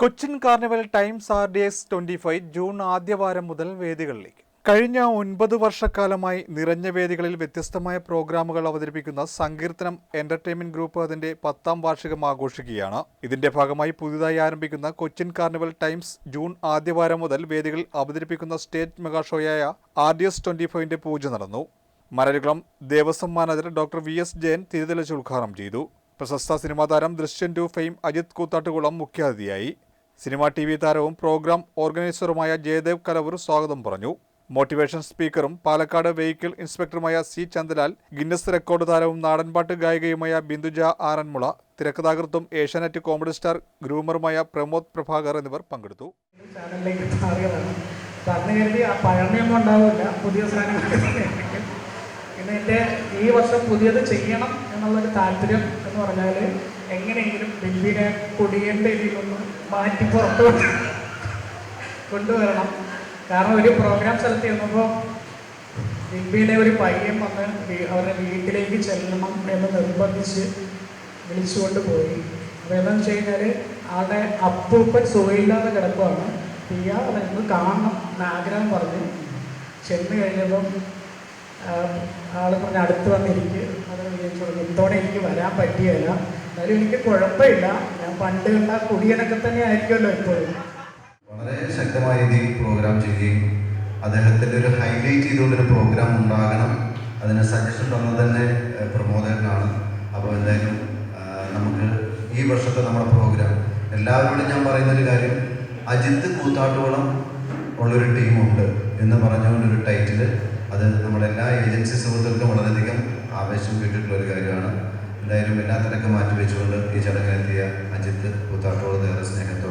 Cochin carnival times R D S twenty five June ആദ്യവാരം മുതൽ വേദികളിലേക്ക്. കഴിഞ്ഞ ഒൻപത് വർഷക്കാലമായി നിറഞ്ഞ വേദികളിൽ വ്യത്യസ്തമായ പ്രോഗ്രാമുകൾ അവതരിപ്പിക്കുന്ന സങ്കീർത്തനം എന്റർടൈൻമെന്റ് ഗ്രൂപ്പ് അതിന്റെ പത്താം വാർഷികം ആഘോഷിക്കുകയാണ്. ഇതിന്റെ ഭാഗമായി പുതുതായി ആരംഭിക്കുന്ന കൊച്ചിൻ കാർണിവൽ ടൈംസ് ജൂൺ ആദ്യവാരം മുതൽ വേദികളിൽ അവതരിപ്പിക്കുന്ന സ്റ്റേറ്റ് മെഗാഷോയായ ആർ ഡി എസ് ട്വന്റി ഫൈവിന്റെ പൂജ നടന്നു. മരരുകുളം Devaswom manager doctor V S Jayan തിരിതെളിച്ച് ഉദ്ഘാടനം ചെയ്തു. പ്രശസ്ത സിനിമാതാരം ദൃശ്യൻ ടു ഫെയിം അജിത് കൂത്താട്ടുകുളം മുഖ്യാതിഥിയായി. സിനിമാ ടി വി താരവും പ്രോഗ്രാം ഓർഗനൈസറുമായ ജയദേവ് കലവൂർ സ്വാഗതം പറഞ്ഞു. മോട്ടിവേഷൻ സ്പീക്കറും പാലക്കാട് വെഹിക്കിൾ ഇൻസ്പെക്ടറുമായ സി ചന്ദലാൽ ഗിന്നസ് റെക്കോർഡ് താരവും നാടൻപാട്ട് ഗായികയുമായ ബിന്ദുജ ആറന്മുള തിരക്കഥാകൃത്തും ഏഷ്യാനെറ്റ് കോമഡി സ്റ്റാർ ഗ്രൂമറുമായ പ്രമോദ് പ്രഭാകർ എന്നിവർ പങ്കെടുത്തു. ഉണ്ടാവില്ല പുതിയ പിന്നെ എന്റെ ഈ വർഷം പുതിയത് ചെയ്യണം എന്നുള്ളൊരു താല്പര്യം എന്ന് പറഞ്ഞാൽ എങ്ങനെയെങ്കിലും ബില്ലിനെ കൊടിയേണ്ട ഇതിലൊന്ന് മാറ്റി പുറത്തു കൊണ്ടുവരണം. കാരണം ഒരു പ്രോഗ്രാം സ്ഥലത്ത് ചെന്നപ്പോൾ ബിൽബിയുടെ ഒരു പയ്യൻ വന്ന് അവരുടെ വീട്ടിലേക്ക് ചെല്ലണം എന്ന് നിർബന്ധിച്ച് വിളിച്ചുകൊണ്ട് പോയി. അപ്പോൾ എന്താണെന്ന് വെച്ച് കഴിഞ്ഞാൽ ആളുടെ അപ്പൂപ്പൻ സുഖയില്ലാതെ കിടക്കുവാണ്. പിയ അതൊന്ന് കാണണം എന്ന് ആഗ്രഹം പറഞ്ഞ് ചെന്ന് കഴിഞ്ഞപ്പം ആൾ പറഞ്ഞ് അടുത്ത് വന്നിരിക്കും. അത് ചോദിച്ചോളൂ ഇത്തവണ എനിക്ക് വരാൻ പറ്റിയല്ല എന്നാലും എനിക്ക് കുഴപ്പമില്ല. ഞാൻ പണ്ട് കണ്ട കുടിയനൊക്കെ തന്നെ ആയിരിക്കുമല്ലോ ഇപ്പോഴും. വളരെ ശക്തമായ രീതിയിൽ പ്രോഗ്രാം ചെയ്യുകയും അദ്ദേഹത്തിന്റെ ഒരു ഹൈലൈറ്റ് ചെയ്തുകൊണ്ടൊരു പ്രോഗ്രാം ഉണ്ടാകണം. അതിന് സജഷൻ തന്നത് തന്നെ പ്രമോദകനാണ്. അപ്പോൾ എന്തായാലും നമുക്ക് ഈ വർഷത്തെ നമ്മുടെ പ്രോഗ്രാം എല്ലാവരോടും ഞാൻ പറയുന്നൊരു കാര്യം അജിത്ത് കൂത്താട്ടുകുളം ഉള്ളൊരു ടീമുണ്ട് എന്ന് പറഞ്ഞുകൊണ്ടൊരു ടൈറ്റിൽ അത് നമ്മുടെ എല്ലാ ഏജൻസി സുഹൃത്തുക്കൾക്കും വളരെയധികം ആവേശം കിട്ടിയിട്ടുള്ള ഒരു കാര്യമാണ്. എന്തായാലും എല്ലാ തിരക്കും മാറ്റി വെച്ചുകൊണ്ട് ഈ ചടങ്ങിലെത്തിയ അജിത്ത് കൂത്താട്ടുകുളത്തെ ഏറെ സ്നേഹത്തോടെ